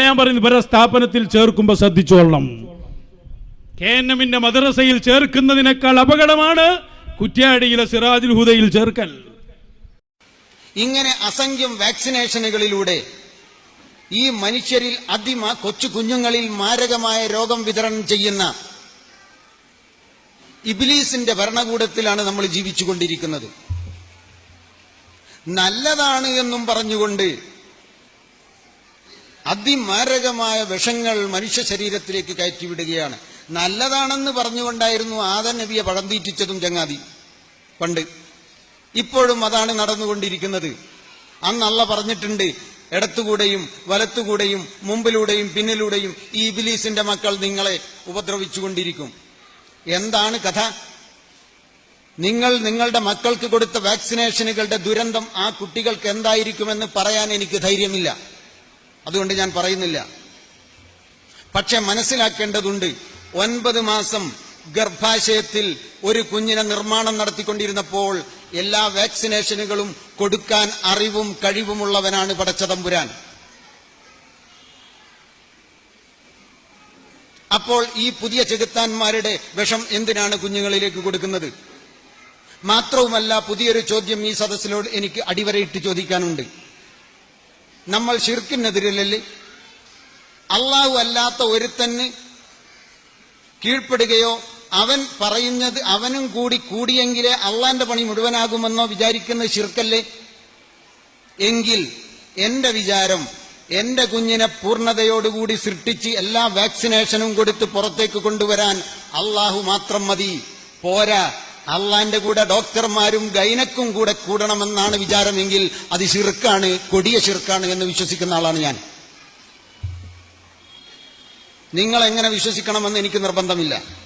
ഞാൻ പറയുന്നത് ഇവരെ സ്ഥാപനത്തിൽ ചേർക്കുമ്പോൾ ശ്രദ്ധിച്ചോളണം. കെ എൻ എമ്മിന്റെ മദ്രസയിൽ ചേർക്കുന്നതിനേക്കാൾ അപകടമാണ് കുറ്റ്യാടിയിലെ സിറാജുൽ ഹുദയിൽ ചേർക്കൽ. ഇങ്ങനെ അസംഖ്യം വാക്സിനേഷനുകളിലൂടെ ഈ മനുഷ്യരിൽ അതിമ കൊച്ചു കുഞ്ഞുങ്ങളിൽ മാരകമായ രോഗം വിതരണം ചെയ്യുന്ന ഇബിലീസിന്റെ ഭരണകൂടത്തിലാണ് നമ്മൾ ജീവിച്ചുകൊണ്ടിരിക്കുന്നത്. നല്ലതാണ് എന്നും പറഞ്ഞുകൊണ്ട് അതിമാരകമായ വിഷങ്ങൾ മനുഷ്യ ശരീരത്തിലേക്ക് കയറ്റിവിടുകയാണ്. നല്ലതാണെന്ന് പറഞ്ഞുകൊണ്ടായിരുന്നു ആദൻ നബിയെ പഴം തീറ്റിച്ചതും ചങ്ങാതി. പണ്ട്. ഇപ്പോഴും അതാണ് നടന്നുകൊണ്ടിരിക്കുന്നത്. അന്ന് പറഞ്ഞിട്ടുണ്ട് ഇടത്തുകൂടെയും വലത്തുകൂടെയും മുമ്പിലൂടെയും പിന്നിലൂടെയും ഈ ഇബിലീസിന്റെ മക്കൾ നിങ്ങളെ ഉപദ്രവിച്ചുകൊണ്ടിരിക്കും. എന്താണ് കഥ? നിങ്ങൾ നിങ്ങളുടെ മക്കൾക്ക് കൊടുത്ത വാക്സിനേഷനുകളുടെ ദുരന്തം ആ കുട്ടികൾക്ക് എന്തായിരിക്കുമെന്ന് പറയാൻ എനിക്ക് ധൈര്യമില്ല. അതുകൊണ്ട് ഞാൻ പറയുന്നില്ല. പക്ഷെ മനസ്സിലാക്കേണ്ടതുണ്ട് ഒൻപത് മാസം ഗർഭാശയത്തിൽ ഒരു കുഞ്ഞിനെ നിർമ്മാണം നടത്തിക്കൊണ്ടിരുന്നപ്പോൾ എല്ലാ വാക്സിനേഷനുകളും കൊടുക്കാൻ അറിവും കഴിവുമുള്ളവനാണ് പടച്ചതമ്പുരാൻ. അപ്പോൾ ഈ പുതിയ ചെകുത്താന്മാരുടെ വിഷം എന്തിനാണ് കുഞ്ഞുങ്ങളിലേക്ക് കൊടുക്കുന്നത്? മാത്രവുമല്ല പുതിയൊരു ചോദ്യം ഈ സദസ്സിനോട് എനിക്ക് അടിവരയിട്ട് ചോദിക്കാനുണ്ട്. നമ്മൾ ഷിർക്കിനെതിരല്ലേ അള്ളാഹു അല്ലാത്ത ഒരുത്തന് കീഴ്പ്പെടുകയോ അവൻ പറയുന്നത് അവനും കൂടി കൂടിയെങ്കിലേ അള്ളാന്റെ പണി മുഴുവനാകുമെന്നോ വിചാരിക്കുന്ന ഷിർക്കല്ലേ എങ്കിൽ എന്റെ വിചാരം എന്റെ കുഞ്ഞിനെ പൂർണതയോടുകൂടി സൃഷ്ടിച്ച് എല്ലാ വാക്സിനേഷനും കൊടുത്ത് പുറത്തേക്ക് കൊണ്ടുവരാൻ അള്ളാഹു മാത്രം മതി. പോരാ. അള്ളാന്റെ കൂടെ ഡോക്ടർമാരും ഗൈനക്കും കൂടെ കൂടണമെന്നാണ് വിചാരമെങ്കിൽ അത് ഷിർക്കാണ് കൊടിയ ശിർക്കാണ് എന്ന് വിശ്വസിക്കുന്ന ആളാണ് ഞാൻ. നിങ്ങൾ എങ്ങനെ വിശ്വസിക്കണമെന്ന് എനിക്ക് നിർബന്ധമില്ല.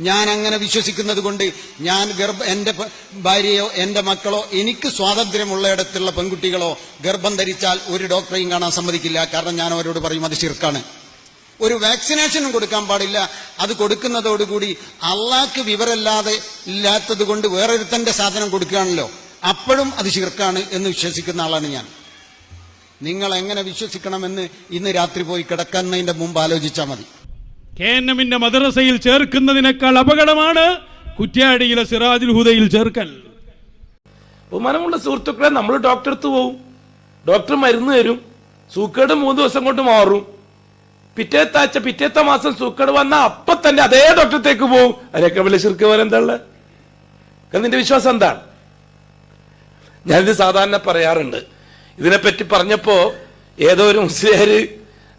ഞാൻ അങ്ങനെ വിശ്വസിക്കുന്നത് കൊണ്ട് ഞാൻ ഗർഭ എന്റെ ഭാര്യയോ എന്റെ മക്കളോ എനിക്ക് സ്വാതന്ത്ര്യമുള്ളയിടത്തുള്ള പെൺകുട്ടികളോ ഗർഭം ധരിച്ചാൽ ഒരു ഡോക്ടറെയും കാണാൻ സമ്മതിക്കില്ല. കാരണം ഞാൻ അവരോട് പറയും അത് ശിർക്കാണ്. ഒരു വാക്സിനേഷനും കൊടുക്കാൻ പാടില്ല. അത് കൊടുക്കുന്നതോടുകൂടി അള്ളാക്ക് വിവരല്ലാതെ ഇല്ലാത്തത് കൊണ്ട് വേറൊരുത്തന്റെ സാധനം കൊടുക്കുകയാണല്ലോ. അപ്പോഴും അത് ശിർക്കാണ് എന്ന് വിശ്വസിക്കുന്ന ആളാണ് ഞാൻ. നിങ്ങൾ എങ്ങനെ വിശ്വസിക്കണമെന്ന് ഇന്ന് രാത്രി പോയി കിടക്കുന്നതിന്റെ മുമ്പ് ആലോചിച്ചാൽ മതി. കെ എൻ എമ്മിന്റെ മദ്രസയിൽ ചേർക്കുന്നതിനേക്കാൾ അപകടമാണ് കുറ്റ്യാടിയിലെ സിറാജുൽ ഹുദയിൽ ചേർക്കൽ. ബഹുമാനമുള്ള സുഹൃത്തുക്കളെ നമ്മൾ ഡോക്ടർ അടുത്ത് പോവും. ഡോക്ടർ മരുന്ന് തരും. സൂക്കേട് മൂന്ന് ദിവസം കൊണ്ട് മാറും. പിറ്റേത്ത ആഴ്ച പിറ്റേത്ത മാസം സൂക്കേട് വന്ന അപ്പൊ തന്നെ അതേ ഡോക്ടറത്തേക്ക് പോവും. അതിനൊക്കെ വലിയ ശിർക്ക് എന്താ ഉള്ളത്? നിന്റെ വിശ്വാസം എന്താണ്? ഞാനിത് സാധാരണ പറയാറുണ്ട്. ഇതിനെപ്പറ്റി പറഞ്ഞപ്പോ ഏതോ ഒരു മുസ്ലിയാര്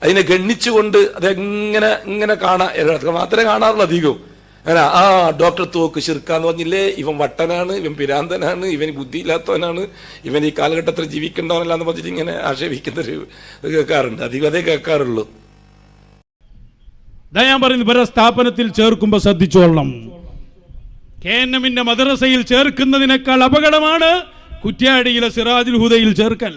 അതിനെ ഗണ്ണിച്ചുകൊണ്ട് അതെങ്ങനെ ഇങ്ങനെ അതൊക്കെ മാത്രമേ കാണാറുള്ളൂ അധികവും. അങ്ങനെ ആ ഡോക്ടർ തോക്ക് ശിർക്കാന്ന് പറഞ്ഞില്ലേ? ഇവൻ വട്ടനാണ് ഇവൻ പിരാന്തനാണ് ഇവൻ ബുദ്ധിയില്ലാത്തവനാണ് ഇവൻ ഈ കാലഘട്ടത്തിൽ ജീവിക്കേണ്ടവനല്ല എന്ന് പറഞ്ഞിട്ട് ഇങ്ങനെ ആക്ഷേപിക്കുന്നൊരു കേൾക്കാറുണ്ട്. അധികം അതേ കേൾക്കാറുള്ളൂ. ഇതാ ഞാൻ പറയുന്നത് ഇവരെ സ്ഥാപനത്തിൽ ചേർക്കുമ്പോൾ ശ്രദ്ധിച്ചോളണം. കെ എൻ എമ്മിന്റെ മദ്രസയിൽ ചേർക്കുന്നതിനേക്കാൾ അപകടമാണ് കുറ്റ്യാടിയിലെ സിറാജുൽ ഹുദയിൽ ചേർക്കൽ.